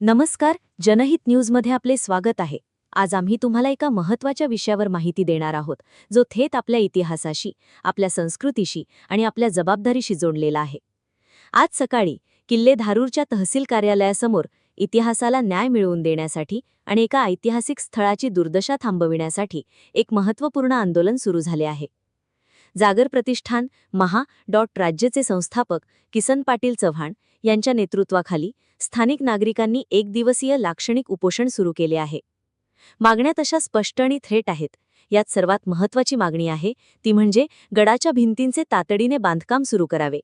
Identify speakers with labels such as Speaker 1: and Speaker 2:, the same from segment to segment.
Speaker 1: नमस्कार जनहित न्यूजमध्ये आपले स्वागत आहे. आज आम्ही तुम्हाला एका महत्त्वाच्या विषयावर माहिती देणार आहोत जो थेट आपल्या इतिहासाशी आपल्या संस्कृतीशी आणि आपल्या जबाबदारीशी जोडलेला आहे. आज सकाळी किल्ले धारूरच्या तहसील कार्यालयासमोर इतिहासाला न्याय मिळवून देण्यासाठी आणि एका ऐतिहासिक स्थळाची दुर्दशा थांबविण्यासाठी एक महत्त्वपूर्ण आंदोलन सुरू झाले आहे. जागर प्रतिष्ठान महा डॉट राज्यचे संस्थापक किसन पाटील चव्हाण यांच्या नेतृत्वाखाली स्थानिक नागरिकांनी एक दिवसीय लाक्षणिक उपोषण सुरू केले आहे. मागण्या तशा स्पष्ट आणि थेट आहेत. यात सर्वात महत्त्वाची मागणी आहे ती म्हणजे गडाच्या भिंतींचे तातडीने बांधकाम सुरू करावे.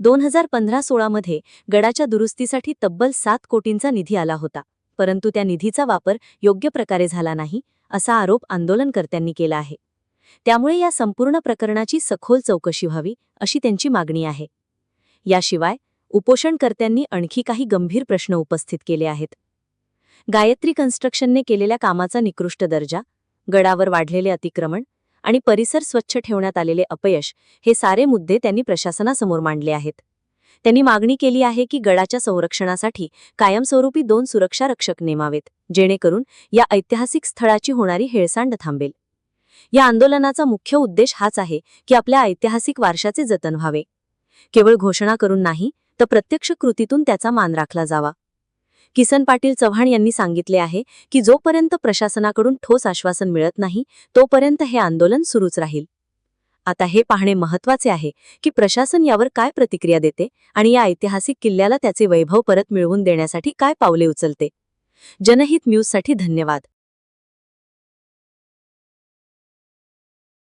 Speaker 1: दोन हजार पंधरा सोळामध्ये गडाच्या दुरुस्तीसाठी तब्बल सात कोटींचा निधी आला होता परंतु त्या निधीचा वापर योग्य प्रकारे झाला नाही असा आरोप आंदोलनकर्त्यांनी केला आहे. त्यामुळे या संपूर्ण प्रकरणाची सखोल चौकशी व्हावी अशी त्यांची मागणी आहे. याशिवाय उपोषणकर्त्यांनी आणखी काही गंभीर प्रश्न उपस्थित केले आहेत. गायत्री कन्स्ट्रक्शनने केलेल्या कामाचा निकृष्ट दर्जा गडावर वाढलेले अतिक्रमण आणि परिसर स्वच्छ ठेवण्यात आलेले अपयश हे सारे मुद्दे त्यांनी प्रशासनासमोर मांडले आहेत. त्यांनी मागणी केली आहे की गडाच्या संरक्षणासाठी कायमस्वरूपी दोन सुरक्षा रक्षक नेमावेत जेणेकरून या ऐतिहासिक स्थळाची होणारी हेळसांड थांबेल. या आंदोलनाचा मुख्य उद्देश हाच आहे की आपल्या ऐतिहासिक वारशाचे जतन व्हावे. केवळ घोषणा करून नाही तर प्रत्यक्ष कृतीतून त्याचा मान राखला जावा. किसन पाटील चव्हाण यांनी सांगितले आहे की जोपर्यंत प्रशासनाकडून ठोस आश्वासन मिळत नाही तोपर्यंत हे आंदोलन सुरूच राहील. आता हे पाहणे महत्त्वाचे आहे की प्रशासन यावर काय प्रतिक्रिया देते आणि या ऐतिहासिक किल्ल्याला त्याचे वैभव परत मिळवून देण्यासाठी काय पावले उचलते. जनहित न्यूजसाठी धन्यवाद.